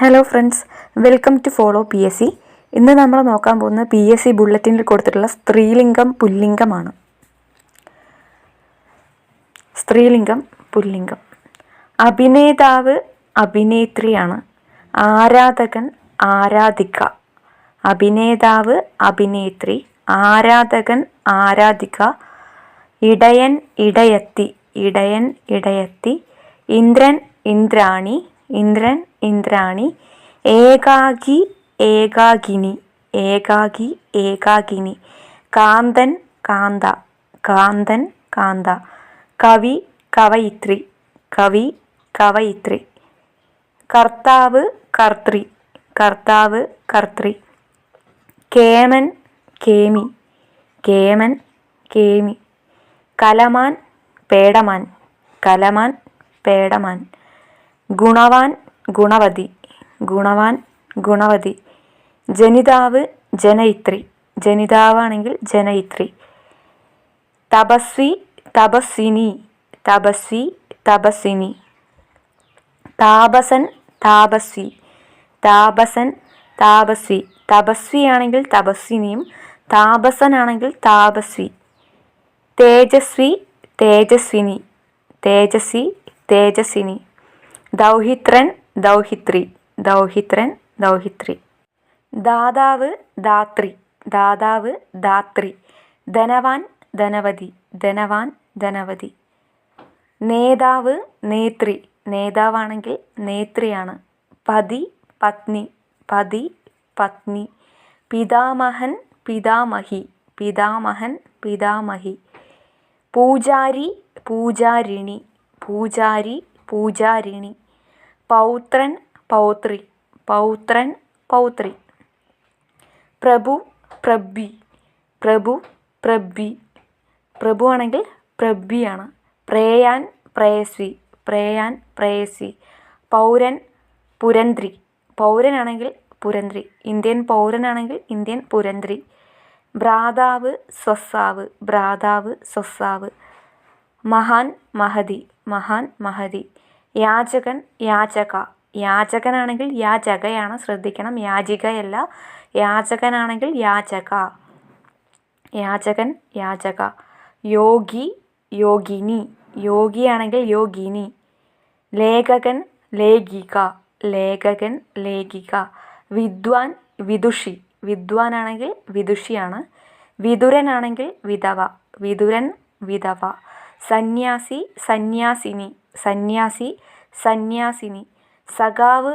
Hello friends welcome to follow P S C ഇന്ന് നമ്മൾ നോക്കാൻ പോകുന്നത് പി എസ് സി ബുള്ളറ്റിനിൽ കൊടുത്തിട്ടുള്ള സ്ത്രീലിംഗം പുല്ലിംഗമാണ്. സ്ത്രീലിംഗം പുല്ലിംഗം. അഭിനേതാവ് അഭിനേത്രിയാണ്. ആരാധകൻ ആരാധിക. അഭിനേതാവ് അഭിനേത്രി. ആരാധകൻ ആരാധിക. ഇടയൻ ഇടയത്തി. ഇടയൻ ഇടയത്തി. ഇന്ദ്രൻ ഇന്ദ്രാണി. ഇന്ദ്രൻ ഇന്ദ്രാണി ഏകാകി ഏകാകിനി ഏകാകി ഏകാകിനി കാന്തൻ കാന്ത കാന്തൻ കാന്ത കവി കവയിത്രി കവി കവയിത്രി കർത്താവ് കർത്തൃ കർത്താവ് കർത്തൃ കേമൻ കേമി കേമൻ കേമി കലമാൻ പേടമാൻ കലമാൻ പേടമാൻ ഗുണവാൻ ഗുണവതി ഗുണവാൻ ഗുണവതി. ജനിതാവ് ജനയിത്രി ജനിതാവാണെങ്കിൽ ജനയിത്രി. തപസ്വി തപസ്വിനി തപസ്വി തപസ്വിനി താപസൻ താപസ്വി താപസൻ താപസ്വി. തപസ്വിയാണെങ്കിൽ തപസ്വിനിയും താപസനാണെങ്കിൽ താപസ്വി. തേജസ്വി തേജസ്വിനി തേജസ്വി തേജസ്വിനി ദൗഹിത്രൻ ദൗഹിത്രി ദൗഹിത്രൻ ദൗഹിത്രി. ദാതാവ് ദാത്രി ദാതാവ് ദാത്രി. ധനവാൻ ധനവതി ധനവാൻ ധനവതി. നേതാവ് നേത്രി. നേതാവാണെങ്കിൽ നേത്രിയാണ്. പതി പത്നി. പതി പത്നി. പിതാമഹൻ പിതാമഹി. പിതാമഹൻ പിതാമഹി. പൂജാരി പൂജാരിണി. പൂജാരി പൂജാരിണി. പൗത്രൻ പൗത്രി. പൗത്രൻ പൗത്രി. പ്രഭു പ്രഭി പ്രഭു പ്രഭി പ്രഭു ആണെങ്കിൽ പ്രഭിയാണ് പ്രേയാൻ പ്രേയസി. പ്രേയാൻ പ്രേയസി. പൗരൻ പുരന്ത്രി. പൗരനാണെങ്കിൽ പുരന്ത്രി. Indian പൗരനാണെങ്കിൽ Indian പുരന്ത്രി. ഭ്രാതാവ് സ്വസാവ് ഭ്രാതാവ് സ്വസാവ് മഹാൻ മഹതി. മഹാൻ മഹതി. യാചകൻ യാചക. യാചകനാണെങ്കിൽ യാചകയാണ് ശ്രദ്ധിക്കണം. യാചികയല്ല യാചകനാണെങ്കിൽ യാചക. യാചകൻ യാചക. യോഗി യോഗിനി. യോഗിയാണെങ്കിൽ യോഗിനി. ലേഖകൻ ലേഖിക. ലേഖകൻ ലേഖിക. വിദ്വാൻ വിദുഷി. വിദ്വാനാണെങ്കിൽ വിദുഷിയാണ്. വിതുരനാണെങ്കിൽ വിധവ. വിതുരൻ വിധവ. സന്യാസി സന്യാസിനി സന്യാസി സന്യാസിനി സഖാവ്